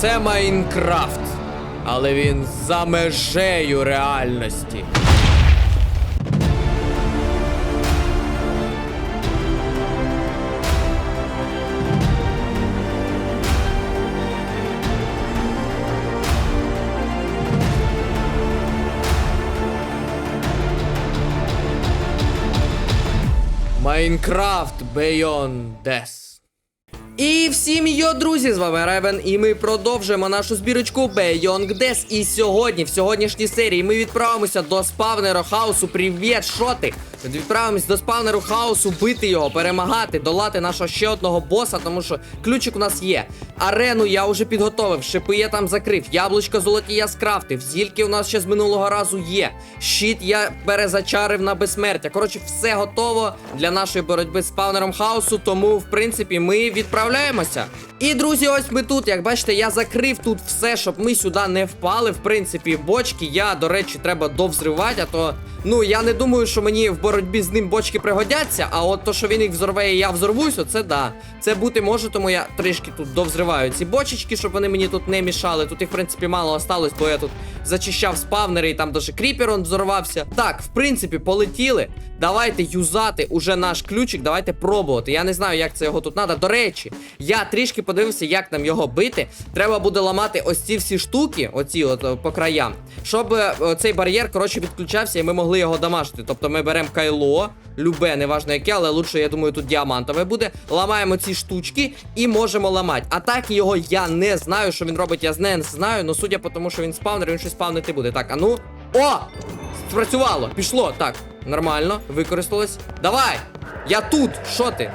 Це Майнкрафт, але він за межею реальності. Майнкрафт Beyond Death. І всім йо, друзі, з вами Ревен, і ми продовжуємо нашу збірочку Beyond Death. І сьогодні, в сьогоднішній серії, ми відправимося до спавнера хаосу. Привіт, що ти? Відправимось до спавнеру хаосу, бити його, перемагати, долати нашого ще одного боса, тому що ключик у нас є. Арену я вже підготовив, шипи я там закрив, яблучко золоті я скрафтив, зільки у нас ще з минулого разу є. Щит я перезачарив на безсмертя. Коротше, все готово для нашої боротьби з спавнером хаосу, тому, в принципі, ми відправляємося. І, друзі, ось ми тут. Як бачите, я закрив тут все, щоб ми сюди не впали. В принципі, бочки я, до речі, треба довзривати, а то. Ну, я не думаю, що мені в боротьбі з ним бочки пригодяться, а от то, що він їх взорве і я взорвусь, оце да. Це бути може, тому я трішки тут довзриваю ці бочечки, щоб вони мені тут не мішали. Тут їх, в принципі, мало осталось, бо я тут зачищав спавнери і там даже кріпер он взорвався. Так, в принципі, полетіли. Давайте юзати уже наш ключик, давайте пробувати. Я не знаю, як це його тут треба. До речі, я трішки подивився, як нам його бити. Треба буде ламати ось ці всі штуки, оці от е, по краям, щоб е, цей бар'єр, коротше, відключався і ми могли його дамажити. Тобто ми беремо кайло, любе, неважно яке, але лучше, я думаю, тут діамантове буде. Ламаємо ці штучки і можемо ламати. А так його я не знаю, що він робить, я не знаю, але судя по тому, що він спавнер, він щось спавнити буде. Так, а ну. О! Спрацювало, пішло. Так, нормально, використалось. Давай! Я тут! Що ти?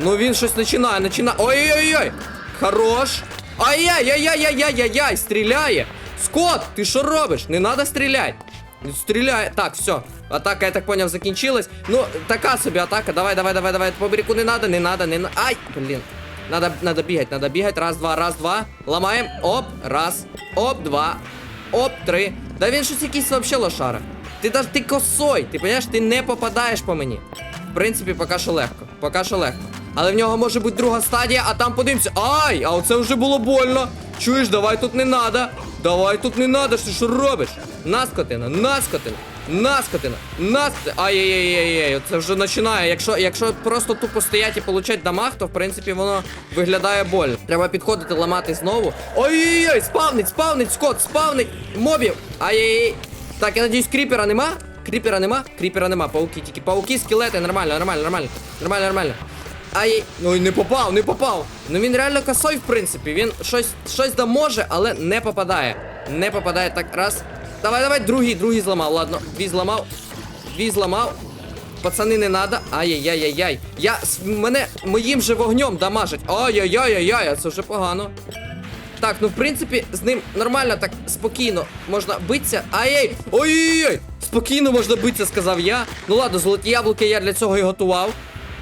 Ну він щось починає, починає. Ой-ой-ой! Хорош! Ай-яй-яй-яй-яй-яй-яй! Стріляє! Скот, ти що робиш? Не треба стріляти. Стріляє. Так, все. Атака, я так поняв, закінчилась. Ну, така собі атака. Давай, давай, давай, давай. По берегу не надо, не надо, не надо. Ай, блін. Надо, надо бігать, надо бігать. Раз, два, раз, два. Ламаємо. Оп, раз. Оп, два. Оп, три. Да він щось якийсь вообще лошара. Ти даже ти косой, ти розумієш, ти не попадаєш по мені. В принципі, поки що легко. Поки що легко. Але в нього може бути друга стадія, а там подивимося. Ай! А оце вже було больно. Чуєш, давай тут не надо. Давай тут не надо, що що робиш? Наскотина, наскотина, наскотина, наскотина. Ай-яй-яй-яй, це вже починає. Якщо, якщо просто тупо стоять і получать дамаг, то в принципі воно виглядає больно. Треба підходити, ламати знову. Ой-ой-ой, спавнить, спавнить, скот, спавнить мобів. Ай-яй-яй. Так, я надіюсь, кріпера нема? Кріпера нема? Кріпера нема, пауки тільки. Пауки, скелети, нормально, нормально, нормально. Нормально, нормально. Ай, ой, не попав, не попав. Ну він реально косой, в принципі. Він щось щось да може, але не попадає. Не попадає так. Раз. Давай, давай, другий, другий зламав. Ладно, дві зламав. Дві зламав. Пацани, не надо. Ай-яй-яй-яй-яй. Я мене моїм же вогнем дамажать. Ай-яй-яй-яй-яй, це вже погано. Так, ну в принципі, з ним нормально так спокійно можна битися. Ай-яй! Ой-ой-ой! Спокійно можна битися, сказав я. Ну ладно, золоті яблуки я для цього і готував.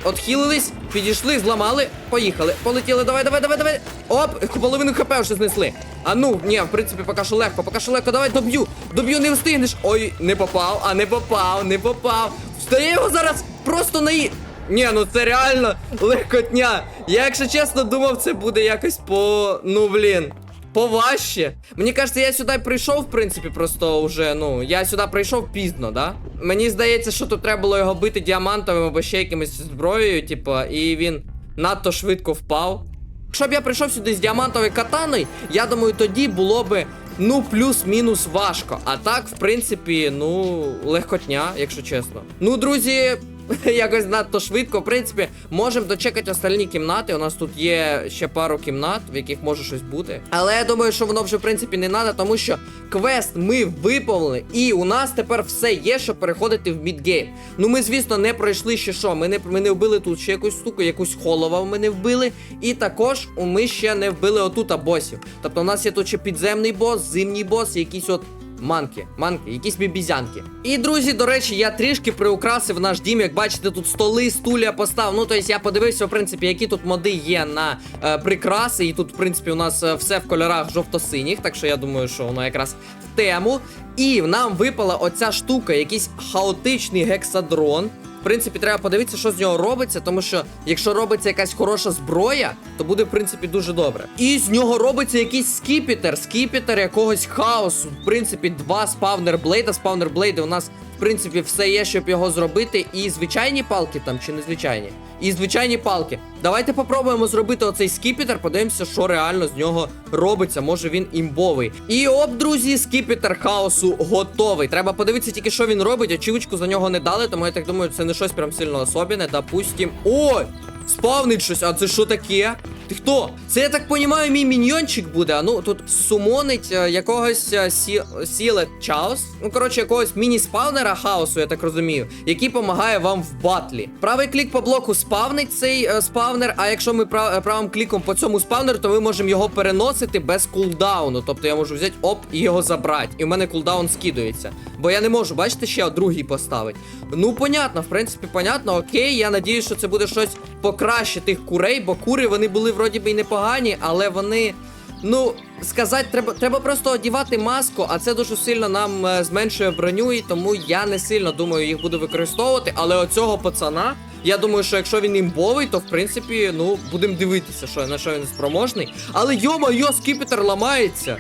Отхилились, підійшли, зламали, поїхали. Полетіли, давай, давай, давай, давай. Оп, половину хп вже знесли. А ну, ні, в принципі, поки що легко, поки що легко, давай доб'ю. Доб'ю, не встигнеш. Ой, не попав, а не попав, не попав. Встає його зараз просто на і. Ні, ну це реально легкотня. Я, якщо чесно, думав, це буде якось по. Ну блін. Поважче. Мені кажеться, я сюди прийшов, в принципі, просто вже, ну, я сюди прийшов пізно, да? Мені здається, що тут треба було його бити діамантовим або ще якимось зброєю, типу, і він надто швидко впав. Якщо б я прийшов сюди з діамантовою катаною, я думаю, тоді було би, ну, плюс-мінус важко. А так, в принципі, ну, легкотня, якщо чесно. Ну, друзі. Якось надто швидко. В принципі, можемо дочекати остальні кімнати. У нас тут є ще пару кімнат, в яких може щось бути. Але я думаю, що воно вже в принципі не треба, тому що квест ми виповнили, і у нас тепер все є, щоб переходити в мідгейм. Ну ми, звісно, не пройшли ще що. Ми не ми не вбили тут ще якусь штуку, якусь холова ми не вбили. І також ми ще не вбили отута босів. Тобто у нас є тут ще підземний бос, зимній бос, і якісь от. Манки, манки, якісь бібізянки. І друзі, до речі, я трішки приукрасив наш дім. Як бачите, тут столи, стулья постав. Ну, тобто я подивився, в принципі, які тут моди є на е, прикраси. І тут, в принципі, у нас е, все в кольорах жовто-синіх. Так що я думаю, що воно якраз в тему. І нам випала оця штука, якийсь хаотичний гексадрон. В принципі, треба подивитися, що з нього робиться, тому що якщо робиться якась хороша зброя, то буде, в принципі, дуже добре. І з нього робиться якийсь скіпітер, скіпітер якогось хаосу. В принципі, два спавнер блейда. Спавнер блейди у нас, в принципі, все є, щоб його зробити. І звичайні палки там, чи не звичайні? І звичайні палки. Давайте попробуємо зробити оцей скіпітер, подивимося, що реально з нього робиться. Може він імбовий. І оп, друзі, скіпітер хаосу готовий. Треба подивитися тільки, що він робить. Очівочку за нього не дали, тому я так думаю, це не щось прям сильно особіне. Допустим. Ой! Спавнить щось, а це що таке? Ти хто? Це я так понімаю, мій міньйончик буде. А ну тут сумонить е, якогось е, сі... сіле чаос. Ну, коротше, якогось міні-спавнера хаосу, я так розумію, який допомагає вам в батлі. Правий клік по блоку спавнить цей е, спавнер. А якщо ми прав... правим кліком по цьому спавнеру, то ми можемо його переносити без кулдауну. Тобто я можу взяти оп і його забрати. І в мене кулдаун скидується. Бо я не можу, бачите, ще другий поставити. Ну, понятно, в принципі, понятно, окей. Я надію, що це буде щось покраще тих курей, бо кури вони були вроді би й непогані, але вони. Ну, сказати, треба треба просто одівати маску, а це дуже сильно нам е, зменшує броню, і тому я не сильно думаю їх буду використовувати. Але оцього пацана, я думаю, що якщо він імбовий, то в принципі, ну, будемо дивитися, що на що він спроможний. Але йо-моє, скіпітер ламається.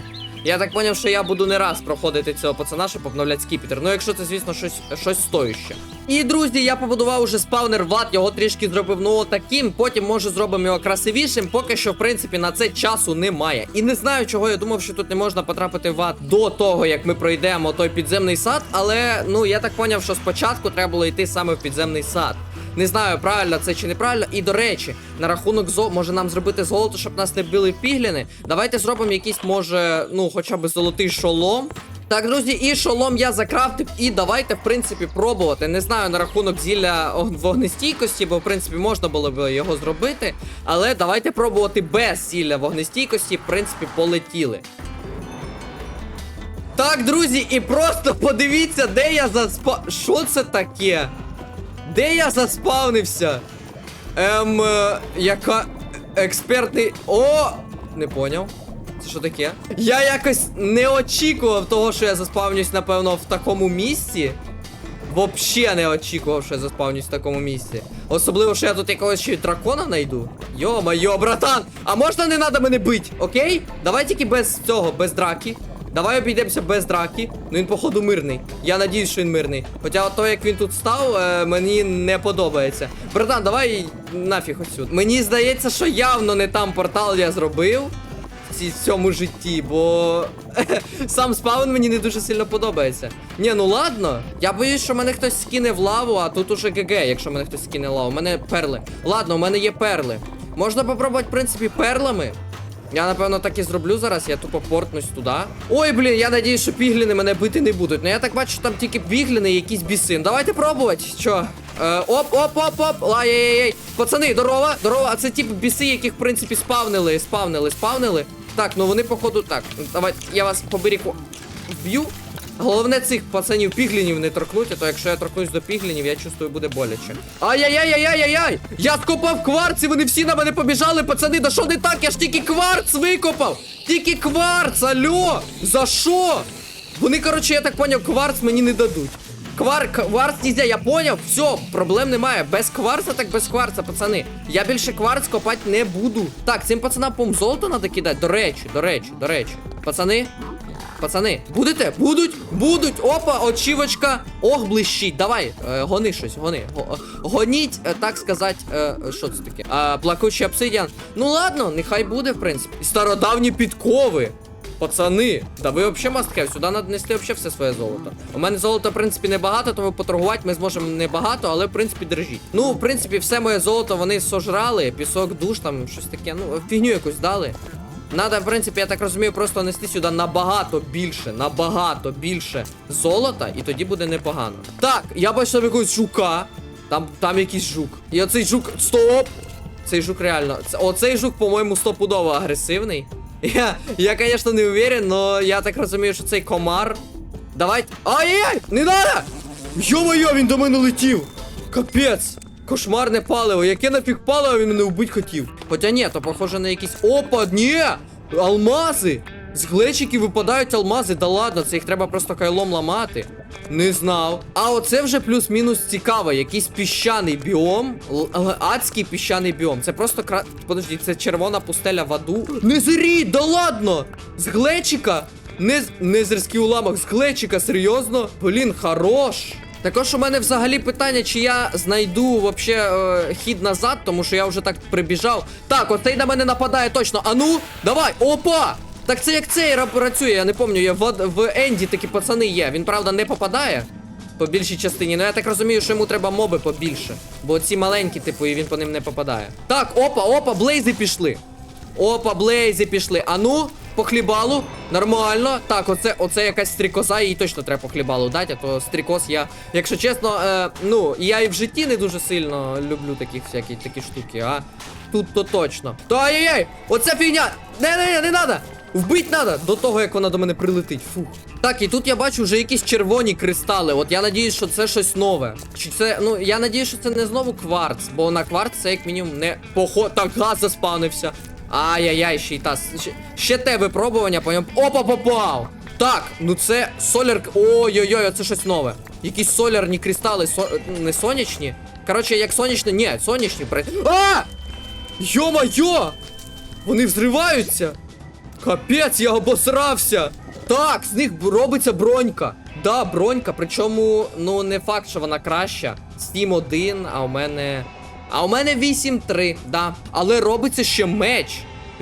Я так поняв, що я буду не раз проходити цього пацана, щоб обновляти скіпітер. Ну, якщо це, звісно, щось, щось стоїще. І, друзі, я побудував уже спаунер ват, його трішки зробив ну таким. Потім, може, зробимо його красивішим. Поки що, в принципі, на це часу немає. І не знаю, чого я думав, що тут не можна потрапити в ват до того, як ми пройдемо той підземний сад. Але ну я так поняв, що спочатку треба було йти саме в підземний сад. Не знаю, правильно це чи неправильно. І до речі, на рахунок зо може нам зробити золото, щоб нас не били пігліни. Давайте зробимо якийсь, може, ну, хоча б золотий шолом. Так, друзі, і шолом я закрафтив, і давайте, в принципі, пробувати. Не знаю на рахунок зілля вогнестійкості, бо в принципі можна було б його зробити. Але давайте пробувати без зілля вогнестійкості, в принципі, полетіли. Так, друзі, і просто подивіться, де я заспа. Що це таке? Де я заспавнився? Ем, е, яка експертний. О! Не поняв. Це що таке? Я якось не очікував того, що я заспавнюсь, напевно, в такому місці. Вообще не очікував, що я заспавнюсь в такому місці. Особливо, що я тут якогось ще й дракона знайду. Йо-майо, братан! А можна не треба мене бить, окей? Давай тільки без цього, без драки. Давай обійдемося без драки. Ну він, походу, мирний. Я надіюсь, що він мирний. Хоча то, як він тут став, е, мені не подобається. Братан, давай нафіг отсюди. Мені здається, що явно не там портал я зробив в цьому житті, бо сам спаун мені не дуже сильно подобається. Ні, ну ладно. Я боюсь, що мене хтось скине в лаву, а тут уже ГГ, якщо мене хтось скине в лаву. У мене перли. Ладно, у мене є перли. Можна попробувати, в принципі, перлами. Я, напевно, так і зроблю зараз, я тупо портнусь туди. Ой, блін, я надіюсь, що пігліни мене бити не будуть. Ну я так бачу, що там тільки пігліни і якісь біси. Ну, Давайте пробувати. Що? Е, оп, оп, оп, оп. Лай-яй-яй. Пацани, здорово, здорово. А це ті біси, яких, в принципі, спавнили, спавнили, спавнили. Так, ну вони, походу, так. Давайте я вас по берегу вб'ю. Головне цих пацанів піглінів не торкнуть, а то якщо я торкнусь до піглінів, я чувствую, буде боляче. Ай-яй-яй-яй-яй-яй! Я скопав кварц, і вони всі на мене побіжали, пацани. Да що не так? Я ж тільки кварц викопав! Тільки кварц, алло! За що? Вони, коротше, я так поняв, кварц мені не дадуть. Квар, кварц нельзя, я поняв, все, проблем немає. Без кварца, так без кварца, пацани. Я більше кварц копати не буду. Так, цим пацанам пом золото треба кидати. До речі, до речі, до речі. Пацани, Пацани, будете? Будуть? Будуть. Опа, очівочка. Ох, блищить. Давай, е, гони щось, гони. Го- гоніть, е, так сказати, е, що це таке? Плакучий обсидіан. Ну ладно, нехай буде, в принципі. Стародавні підкови. Пацани, да ви взагалі мастхев, сюди нести взагалі все своє золото. У мене золота, в принципі, небагато, тому поторгувати ми зможемо небагато, але в принципі держіть. Ну, в принципі, все моє золото вони сожрали, пісок, душ, там щось таке, ну, фігню якусь дали. Надо, в принципі, я так розумію, просто нести сюди набагато більше, набагато більше золота, і тоді буде непогано. Так, я там якогось жука. Там, там якийсь жук. І оцей жук. Стоп! Цей жук реально. Оцей жук, по-моєму, стопудово агресивний. Я, я, звісно, не уверен, але я так розумію, що цей комар. Давайте. Ай-яй! Не надо! Йо-моє, він до мене летів! Капець! Кошмарне паливо, яке нафіг паливо він мене вбити хотів. Хоча ні, то похоже на якісь. Опа, ні! Алмази! З глечиків випадають алмази, да ладно, це їх треба просто кайлом ламати. Не знав. А оце вже плюс-мінус цікаво. Якийсь піщаний біом. Адський піщаний біом. Це просто кра. Подожди, це червона пустеля в аду. Не зріть, да ладно! З глечика! Не, не зерський уламок, з глечика, серйозно? Блін, хорош. Також у мене взагалі питання, чи я знайду вообще е, хід назад, тому що я вже так прибіжав. Так, оцей на мене нападає точно. А ну, давай, опа! Так це як цей працює, я не пам'ятаю. В, в Енді такі пацани є. Він, правда, не попадає по більшій частині. Ну я так розумію, що йому треба моби побільше. Бо ці маленькі, типу, і він по ним не попадає. Так, опа, опа, блейзи пішли. Опа, блейзи пішли. А ну, по хлібалу. Нормально. Так, оце, оце якась стрікоза, їй точно треба по хлібалу дати, а то стрікоз я. Якщо чесно, е, ну, я і в житті не дуже сильно люблю такі всякі такі штуки, а тут то точно. То ай-яй-яй! Оце фігня! Не-не-не, не надо! Вбить надо до того, як вона до мене прилетить. Фух. Так, і тут я бачу вже якісь червоні кристали. От я надіюсь, що це щось нове. Чи це, ну, я надіюсь, що це не знову кварц, бо на кварц це як мінімум не поход. Так, газ заспавнився. Ай-яй-яй, ще й та. Ще, ще те випробування, по ньому. Опа, попав! Так, ну це соляр. Ой-ой-ой, це щось нове. Якісь солярні кристали, со... не сонячні. Коротше, як сонячні. Ні, сонячні. при- А! Йо-майо! Вони взриваються! Капець, я обосрався! Так, з них робиться бронька. Да, бронька, причому, ну, не факт, що вона краща. 7-1, а у мене. А у мене 8-3, да. Але робиться ще меч.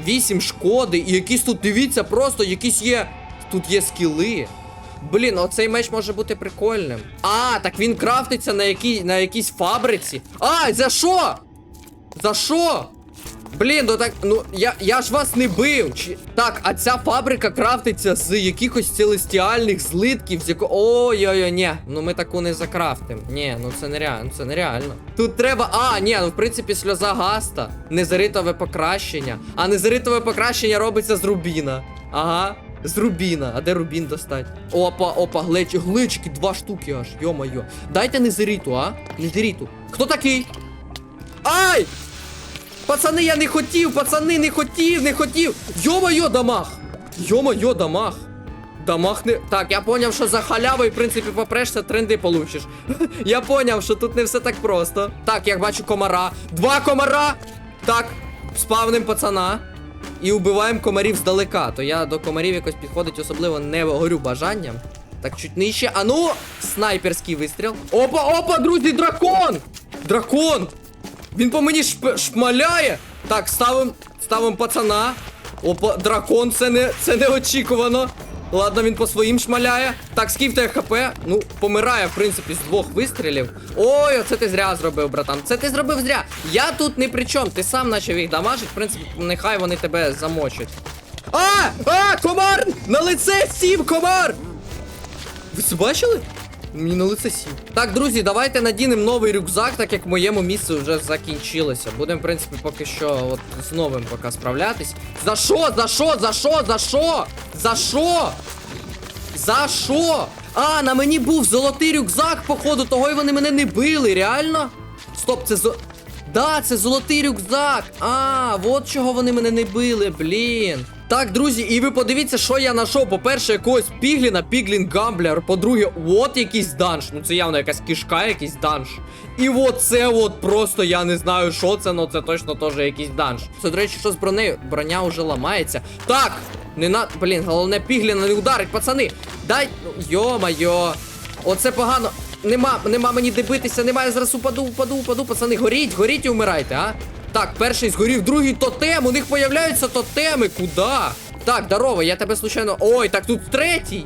8 шкоди. І якісь тут, дивіться, просто якісь є. Тут є скіли. Блін, оцей меч може бути прикольним. А, так він крафтиться на якій, на якійсь фабриці. А, за що? За що? Блін, ну так, ну я, я ж вас не бив. Чи... Так, а ця фабрика крафтиться з якихось целестіальних злитків, з якого. Ой-ой-ой, ні, ну ми таку не закрафтим. Ні, ну це нереально, це нереально. Тут треба. А, ні, ну в принципі, сльоза гаста, незаритове покращення. А незаритове покращення робиться з рубіна. Ага. З рубіна. А де рубін достать? Опа, опа, глеч, глички, два штуки аж. Йо-майо. Дайте незариту, а? Незариту. Хто такий? Ай! Пацани, я не хотів, пацани, не хотів, не хотів. Йо-моє, дамаг! Йо-моє, дамаг. Дамаг не. Так, я поняв, що за халявою, в принципі, попрешся, тренди получиш. я поняв, що тут не все так просто. Так, я бачу комара. Два комара! Так, спавним пацана. І вбиваємо комарів здалека. То я до комарів якось підходить, особливо не горю бажанням. Так, чуть нижче. А ну, снайперський вистріл. Опа, опа, друзі, дракон! Дракон! Він по мені шп шмаляє. Так, ставим, ставим пацана. Опа, дракон, це не це неочікувано. Ладно, він по своїм шмаляє. Так, скільки хп. Ну, помирає, в принципі, з двох вистрілів. Ой, оце ти зря зробив, братан. Це ти зробив зря. Я тут не при чому. Ти сам почав їх дамажить. В принципі, нехай вони тебе замочать. А! А! Комар! На лице сів, комар! Ви це бачили? Мені на лице. Так, друзі, давайте надінемо новий рюкзак, так як моєму місці вже закінчилося. Будемо, в принципі, поки що от з новим поки справлятись. За що? За що? За що? За що? За що? За що? А, на мені був золотий рюкзак, походу, того й вони мене не били, реально? Стоп, це зо. Да, це золотий рюкзак. А, от чого вони мене не били, блін. Так, друзі, і ви подивіться, що я знайшов. По-перше, якогось пігліна, піглін гамблер. По-друге, от якийсь данж. Ну це явно якась кишка, якийсь данж. І от це от просто я не знаю, що це, але це точно теж якийсь данж. Це, до речі, що з бронею? Броня вже ламається. Так! Не на. Блін, головне пігліна не ударить, пацани. Дай. Ну, Йо-майо. Оце погано. Нема, нема мені де немає зараз упаду, упаду, упаду, пацани, горіть, горіть і вмирайте, а? Так, перший згорів, другий тотем, у них появляються тотеми, куда? Так, здорово, я тебе случайно. Ой, так тут третій.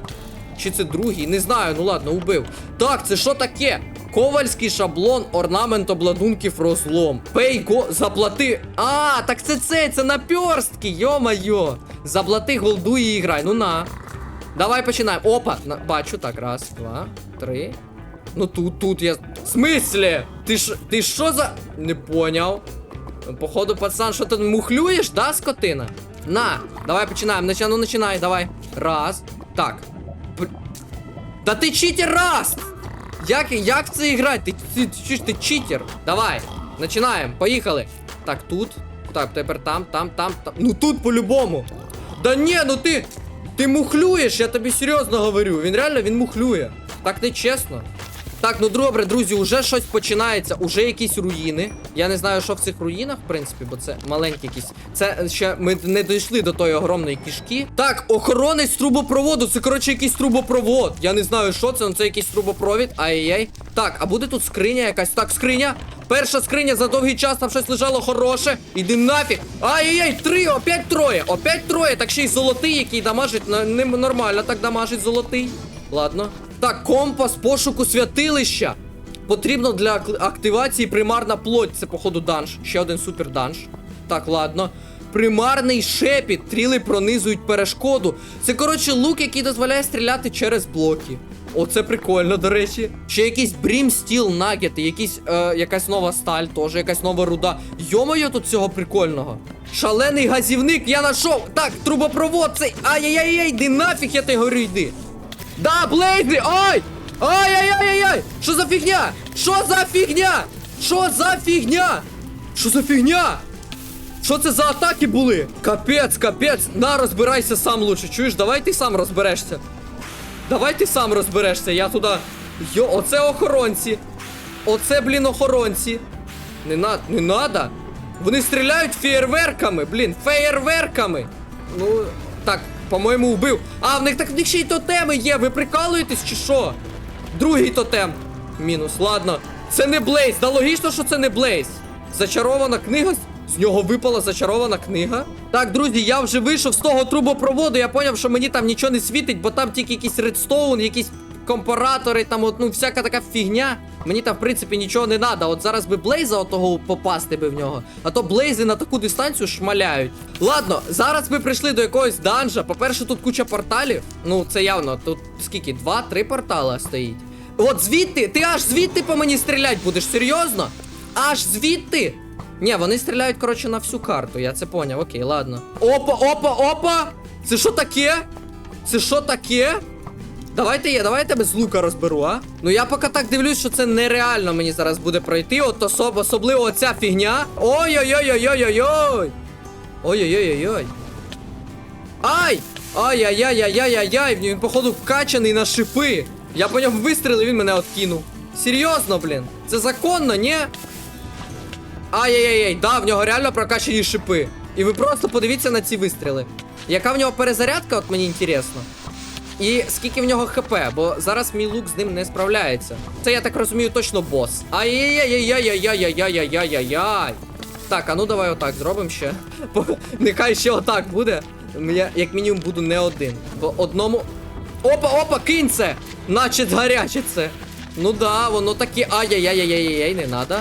Чи це другий? Не знаю, ну ладно, убив. Так, це що таке? Ковальський шаблон, орнамент обладунків розлом. Пейго, заплати. А, так це це, це наперстки, йо-майо. Заплати голду і грай. Ну на. Давай починаємо. Опа! На, бачу, так, раз, два, три. Ну тут, тут я. В смислі? Ти ж. Ти що за. Не поняв. Походу, пацан, що ти мухлюєш, да, скотина? На, давай починаємо. Ну починай, давай. Раз. Так. Б- Да ти читер раз! Як, як це грати? Ти, ти, ти, ти, читер. Давай, починаємо, поїхали. Так, тут. Так, тепер там, там, там, там. Ну тут по-любому. Да ні, ну ти. Ти мухлюєш, я тобі серйозно говорю. Він реально він мухлює. Так не чесно. Так, ну добре, друзі, уже щось починається, уже якісь руїни. Я не знаю, що в цих руїнах, в принципі, бо це маленькі якісь. Це ще ми не дійшли до тої огромної кішки. Так, охоронець трубопроводу. Це коротше якийсь трубопровод. Я не знаю, що це, але це якийсь трубопровід. Ай-яй. Так, а буде тут скриня якась? Так, скриня. Перша скриня за довгий час там щось лежало хороше. Іди нафіг. Ай-яй-яй, три, опять троє. Опять троє. Так ще й золотий, який дамажить. Нормально так дамажить золотий. Ладно. Так, компас пошуку святилища. Потрібно для активації примарна плоть. Це, походу, данж. Ще один супер данж. Так, ладно. Примарний шепіт. Тріли пронизують перешкоду. Це, коротше, лук, який дозволяє стріляти через блоки. Оце прикольно, до речі. Ще якийсь брім стіл нагети, якісь, е, якась нова сталь, теж якась нова руда. Йомайо тут цього прикольного. Шалений газівник, я знайшов. Так, трубопровод цей. Ай-яй-яй, йди нафіг, я тебе говорю, йди. Да, Блейзи! Ой! Ай-яй-яй-яй! Що за фігня? Що за фігня? Що за фігня? Що за фігня? Що це за атаки були? Капець, капець. На, розбирайся сам лучше. Чуєш, давай ти сам розберешся. Давай ти сам розберешся, я туди. Йо, оце охоронці. Оце, блін, охоронці. Не на... не надо. Вони стріляють феєрверками, блін, феєрверками. Ну, так, по-моєму, убив. А, в них так в них ще й тотеми є. Ви прикалуєтесь чи що? Другий тотем. Мінус, ладно. Це не Блейз. Да логічно, що це не Блейз. Зачарована книга. З нього випала зачарована книга. Так, друзі, я вже вийшов з того трубопроводу. Я поняв, що мені там нічого не світить, бо там тільки якийсь редстоун, якісь компаратори, там от, ну, всяка така фігня. Мені там, в принципі, нічого не треба. От зараз би Блейза отого попасти би в нього. А то Блейзи на таку дистанцію шмаляють. Ладно, зараз ми прийшли до якогось данжа. По-перше, тут куча порталів. Ну, це явно. Тут скільки? Два-три портали стоїть. От звідти, ти аж звідти по мені стрілять будеш, серйозно? Аж звідти? Ні, вони стріляють, коротше, на всю карту, я це поняв, окей, ладно. Опа, опа, опа! Це що таке? Це що таке? Давайте я, давай я тебе з лука розберу, а? Ну я поки так дивлюсь, що це нереально мені зараз буде пройти. От особ, особливо оця фігня. Ой-ой-ой-ой-ой-ой-ой. Ой-ой-ой-ой-ой. Ай! Ай-яй-яй-яй-яй-яй-яй! Він, походу, вкачаний на шипи. Я по ньому вистрілив, він мене откинув. Серйозно, блін. Це законно, ні? Ай-яй-яй, да, в нього реально прокачані шипи. І ви просто подивіться на ці вистріли. Яка в нього перезарядка, от мені інтересно. І скільки в нього хп, бо зараз мій лук з ним не справляється. Це я так розумію, точно бос. Ай-яй-яй-яй-яй-яй-яй-яй-яй-яй-яй. Так, а ну давай отак зробимо ще. Нехай ще отак буде. Я як мінімум буду не один. Бо одному. Опа, опа, кинь це! Наче гаряче це. Ну да, воно таке. Ай-яй-яй-яй-яй-яй, не надо.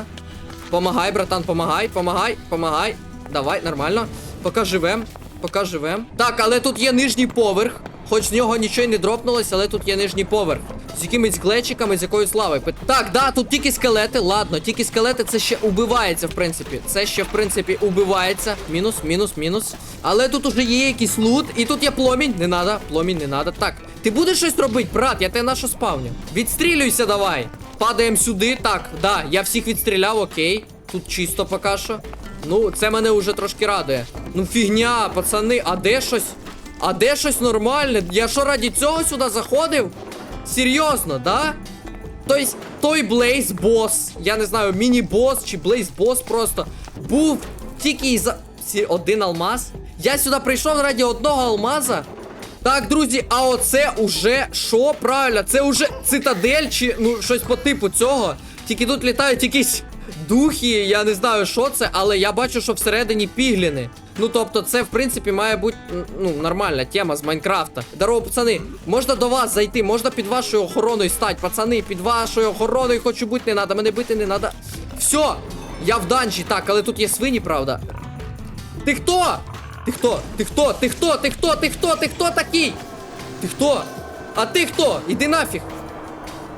Помагай, братан, помагай, помагай, помагай. Давай, нормально. Поки живем, поки живем. Так, але тут є нижній поверх. Хоч з нього нічого й не дропнулось, але тут є нижній поверх. З якимись глечиками, з якоюсь лавою. Так, да, тут тільки скелети. Ладно, тільки скелети це ще убивається, в принципі. Це ще, в принципі, убивається. Мінус, мінус, мінус. Але тут уже є якийсь лут. І тут є пломінь. Не надо, пломінь не надо. Так, ти будеш щось робити, брат? Я тебе на що спавню. Відстрілюйся давай. Падаємо сюди. Так, да, я всіх відстріляв, окей. Тут чисто поки що. Ну, це мене вже трошки радує. Ну, фігня, пацани, а де щось? А де щось нормальне? Я що раді цього сюди заходив? Серйозно, да? Тобто той Блейз бос, я не знаю, міні-бос чи Блейз бос просто був тільки за один алмаз. Я сюди прийшов раді одного алмаза. Так, друзі, а оце уже що? Правильно, це уже цитадель чи ну щось по типу цього. Тільки тут літають якісь духи, я не знаю, що це, але я бачу, що всередині пігліни. Ну тобто, це в принципі має бути ну, нормальна тема з Майнкрафта. Здорово, пацани, можна до вас зайти, можна під вашою охороною стати. Пацани, під вашою охороною хочу бути не надо, мене бити не надо. Все, я в данжі, так, але тут є свині, правда. Ти хто? Ти хто? Ти хто? Ти хто? Ти хто? Ти хто? Ти хто такий? Ти хто? А ти хто? Іди нафіг.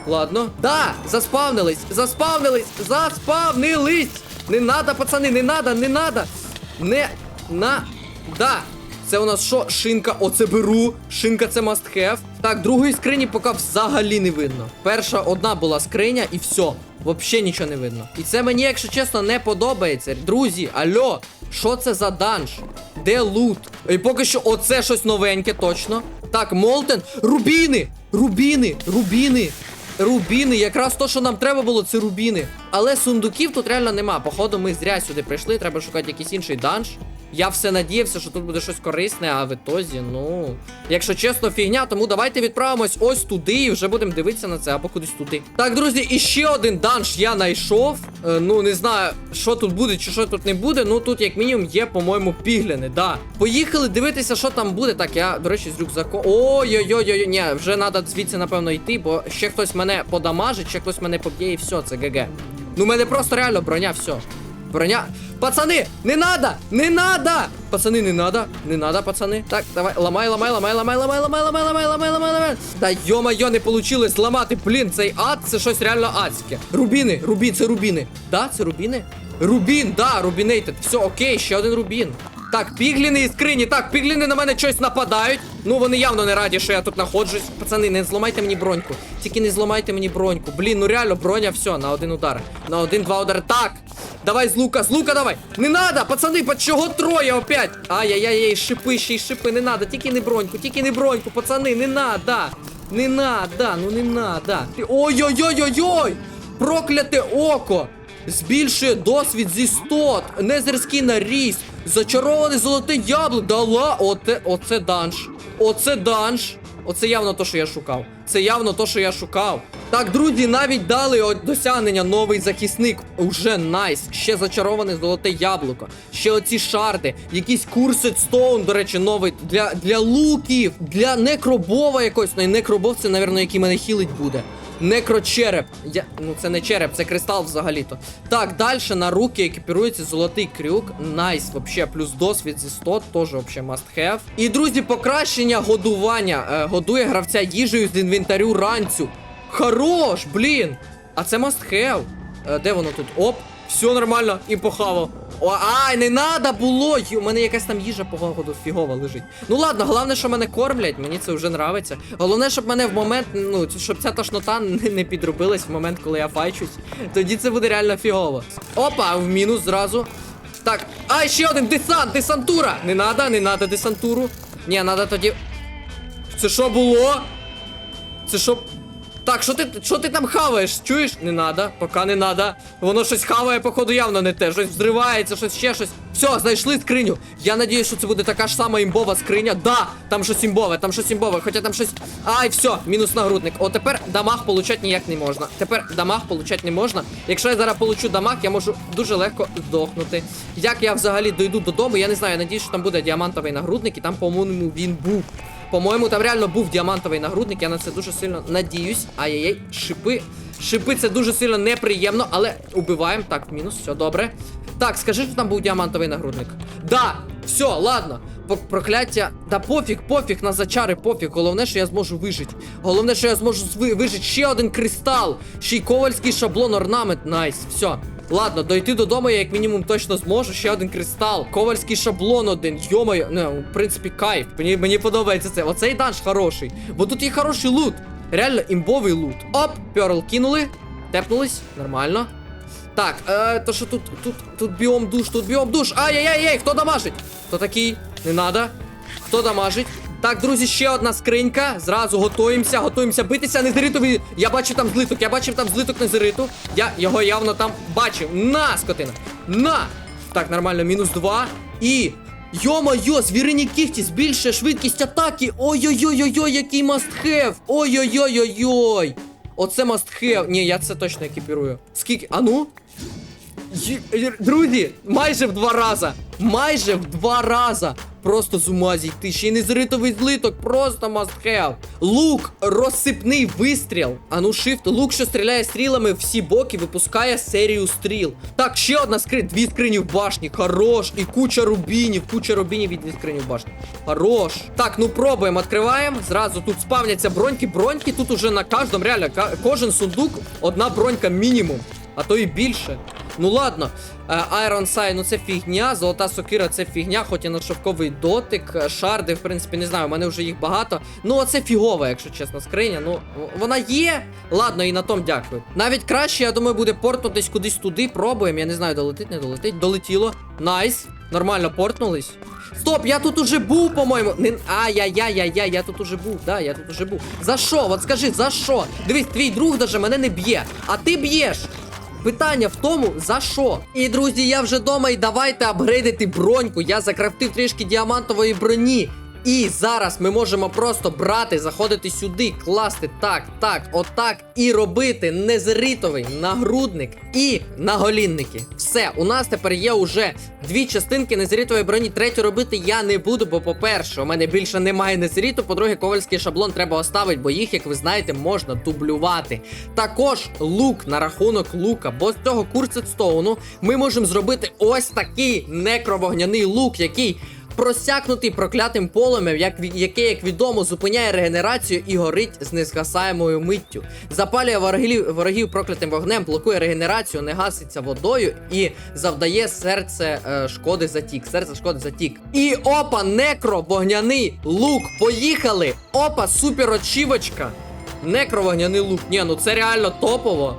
Ладно. Да, заспавнились, заспавнились, заспавнились. Не надо, пацани, не надо, не надо. Не на. Да. Це у нас що? Шинка, оце беру. Шинка це must have. Так, другої скрині поки взагалі не видно. Перша одна була скриня і все. Взагалі нічого не видно. І це мені, якщо чесно, не подобається. Друзі, альо, що це за данж? Де лут? І поки що оце щось новеньке, точно. Так, Молтен. Рубіни! Рубіни! Рубіни! Рубіни, якраз то, що нам треба було, це рубіни. Але сундуків тут реально нема. Походу, ми зря сюди прийшли, треба шукати якийсь інший данж. Я все надіявся, що тут буде щось корисне, а в ітозі, ну. Якщо чесно, фігня, тому давайте відправимось ось туди і вже будемо дивитися на це або кудись туди. Так, друзі, і ще один данж я знайшов. Е, ну, не знаю, що тут буде чи що тут не буде. Ну тут, як мінімум, є, по-моєму, пігляни, да. Поїхали дивитися, що там буде. Так, я, до речі, з рюкзаком. Ой-ой-ой, ні, вже треба звідси, напевно, йти, бо ще хтось мене подамажить, ще хтось мене поб'є і все, це ГГ. Ну, мене просто реально броня, все. Броня. Пацаны, не надо! Не надо! Пацаны, не надо! Не надо, пацаны. Так, давай, ламай, ламай, ламай, ламай, ламай, ламай, ламай, ламай, ламай, ламай, ламай. Да йо-моє, не получилось ламати. Блін, цей ад, це щось реально адське. Рубіни, рубін, це рубіни. Да, це рубіни? Рубін, да, рубінейтед. Все, окей, ще один рубін. Так, пігліни і скрині. Так, пігліни на мене щось нападають. Ну, вони явно не раді, що я тут знаходжусь. Пацани, не зламайте мені броньку. Тільки не зламайте мені броньку. Блін, ну реально, броня, все, на один удар. На один-два удари. Так. Давай з лука, з лука давай. Не надо, пацани, по чого троє опять? Ай-яй-яй, шипи, ще й шипи, не надо. Тільки не броньку, тільки не броньку, пацани, не надо. Не надо, ну не надо. Ой-ой-ой-ой-ой! Прокляте око! Збільшує досвід зі 100, незерський наріс, зачароване золоте яблуко. Дала, оце, оце данж. Оце данж. Оце явно то, що я шукав. Це явно то, що я шукав. Так, друзі, навіть дали от досягнення новий захисник. Уже найс. Ще зачароване золоте яблуко. Ще оці шарди. Якийсь курсет стоун, до речі, новий для, для луків, для некробова якось. Ну і некробов це, напевно, який мене хілить буде. Некрочереп. Я... Ну це не череп, це кристал взагалі-то. Так, далі на руки екіпірується золотий крюк. Найс, вообще, плюс досвід зі 100, теж вообще must have. І, друзі, покращення годування. Е, годує гравця їжею з інвентарю ранцю. Хорош, блін. А це must have. Е, де воно тут? Оп, все нормально, і похавав. О, ай, не надо було! У мене якась там їжа погоду фігова лежить. Ну ладно, головне, що мене кормлять, мені це вже нравиться. Головне, щоб мене в момент, ну, щоб ця тошнота не, підробилась в момент, коли я файчусь. Тоді це буде реально фігово. Опа, в мінус зразу. Так, ай, ще один десант, десантура! Не надо, не надо десантуру. Ні, надо тоді. Це що було? Це що? Так, що ти що ти там хаваєш? Чуєш? Не надо, поки не надо. Воно щось хаває, походу, явно не те. Щось взривається, щось ще щось. Все, знайшли скриню. Я надіюсь, що це буде така ж сама імбова скриня. Да, там щось імбове, там щось імбове, хоча там щось. Ай, все, мінус нагрудник. О, тепер дамаг получати ніяк не можна. Тепер дамаг получати не можна. Якщо я зараз получу дамаг, я можу дуже легко здохнути. Як я взагалі дойду додому, я не знаю. Я надіюсь, що там буде діамантовий нагрудник, і там, по-моєму, він був. По-моєму, там реально був діамантовий нагрудник, я на це дуже сильно надіюсь. Ай-яй-яй, шипи. Шипи це дуже сильно неприємно, але убиваємо. Так, мінус, все добре. Так, скажи, що там був діамантовий нагрудник. Да, все, ладно. Прокляття. Да пофіг, пофіг на зачари, пофіг. Головне, що я зможу вижити. Головне, що я зможу вижити ще один кристал. Ще й ковальський шаблон орнамент. Найс, все. Ладно, дойти додому я як мінімум точно зможу. Ще один кристал. Ковальський шаблон один. Йомаю, ну, в принципі, кайф. Мені, мені подобається це. Оцей данж хороший. Бо тут є хороший лут. Реально імбовий лут. Оп, перл кинули. Тепнулись. Нормально. Так, е, то що тут, тут, тут біом душ, тут біом душ. Ай-яй-яй, хто дамажить? Хто такий? Не надо. Хто дамажить? Так, друзі, ще одна скринька. Зразу готуємося, готуємося битися. Незеритові. Я бачив там злиток, я бачив там злиток незериту. Я його явно там бачив. На, скотина! На! Так, нормально, мінус два. І. Йо-моє, звірині кіхті збільшує швидкість атаки. Ой-ой-ой-ой-ой, який must have. Ой-ой-ой-ой-ой. Оце must have. Ні, я це точно екіпірую. Скільки? А ну? Друзі, майже в два рази. Майже в два рази. Просто з ума зійти. Ще й не зритовий злиток, просто must have. Лук, розсипний вистріл. А ну shift. Лук, що стріляє стрілами всі боки, випускає серію стріл. Так, ще одна скринь, дві скрині в башні. Хорош. І куча рубінів, куча рубінів і дві скрині в башні. Хорош. Так, ну пробуємо, відкриваємо. Зразу тут спавняться броньки. Броньки тут уже на кожному, реально, кожен сундук одна бронька мінімум. А то і більше. Ну ладно, Е, Iron Sai, ну це фігня, золота сокира це фігня, хоч і на шовковий дотик. Е, Шарди, в принципі, не знаю, у мене вже їх багато. Ну, оце фігова, якщо чесно, скриня. Ну, вона є. Ладно, і на том дякую. Навіть краще, я думаю, буде портнутись кудись туди. Пробуємо. Я не знаю, долетить, не долетить. Долетіло. Найс. Нормально портнулись. Стоп, я тут уже був, по-моєму. Не... Ай-яй-яй-яй-яй, я тут уже був. Да, я тут уже був. За що? От скажи, за що? Дивись, твій друг даже мене не б'є, а ти б'єш. Питання в тому, за що? І друзі, я вже дома і давайте апгрейдити броньку. Я закрафтив трішки діамантової броні. І зараз ми можемо просто брати, заходити сюди, класти так, так, отак і робити незритовий нагрудник і наголінники. Все, у нас тепер є уже дві частинки незрітової броні. Третю робити я не буду, бо, по-перше, у мене більше немає незріту. По-друге, ковальський шаблон треба оставити, бо їх, як ви знаєте, можна дублювати. Також лук на рахунок лука, бо з цього курсетстоуну ми можемо зробити ось такий некровогняний лук, який просякнутий проклятим полум'ям, як, яке, як відомо, зупиняє регенерацію і горить з незгасаємою миттю. Запалює ворогів, ворогів проклятим вогнем, блокує регенерацію, не гаситься водою і завдає серце е, шкоди затік. Серце шкоди затік. І опа, некро, вогняний лук. Поїхали! Опа, супер очівочка. Некровогняний лук. Ні, ну це реально топово.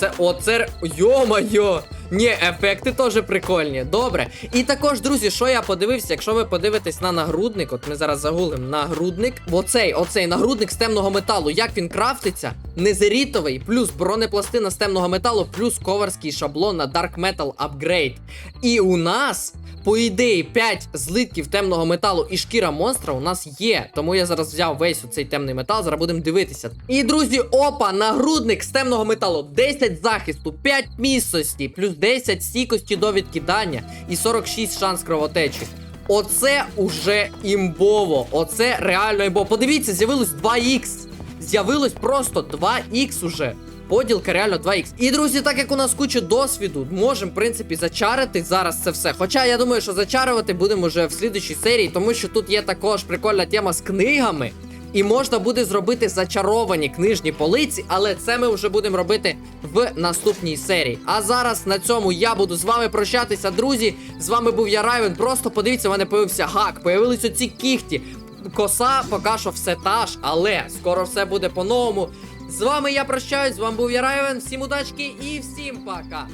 Це оце. Йо-майо! Ні, ефекти теж прикольні. Добре. І також, друзі, що я подивився, якщо ви подивитесь на нагрудник, от ми зараз загулимо нагрудник. Оцей, оцей нагрудник з темного металу, як він крафтиться, незерітовий, плюс бронепластина з темного металу, плюс коварський шаблон на Dark Metal Upgrade. І у нас. По ідеї, 5 злитків темного металу і шкіра монстра у нас є. Тому я зараз взяв весь оцей темний метал, зараз будемо дивитися. І, друзі, опа, нагрудник з темного металу, 10 захисту, 5 міцності, плюс 10 стійкості до відкидання і 46 шанс кровотечі. Оце уже імбово. Оце реально імбово. Подивіться, з'явилось 2х. З'явилось просто 2х уже. Поділка реально 2х. І друзі, так як у нас куча досвіду, можемо, в принципі, зачарити зараз це все. Хоча я думаю, що зачарувати будемо вже в слідчій серії, тому що тут є також прикольна тема з книгами. І можна буде зробити зачаровані книжні полиці, але це ми вже будемо робити в наступній серії. А зараз на цьому я буду з вами прощатися, друзі. З вами був я Райвен. Просто подивіться, у мене появився гак, появились оці кіхті. Коса поки що все та ж, але скоро все буде по-новому. З вами я прощаюсь, з вами був я Райвен. Всім удачки і всім пока.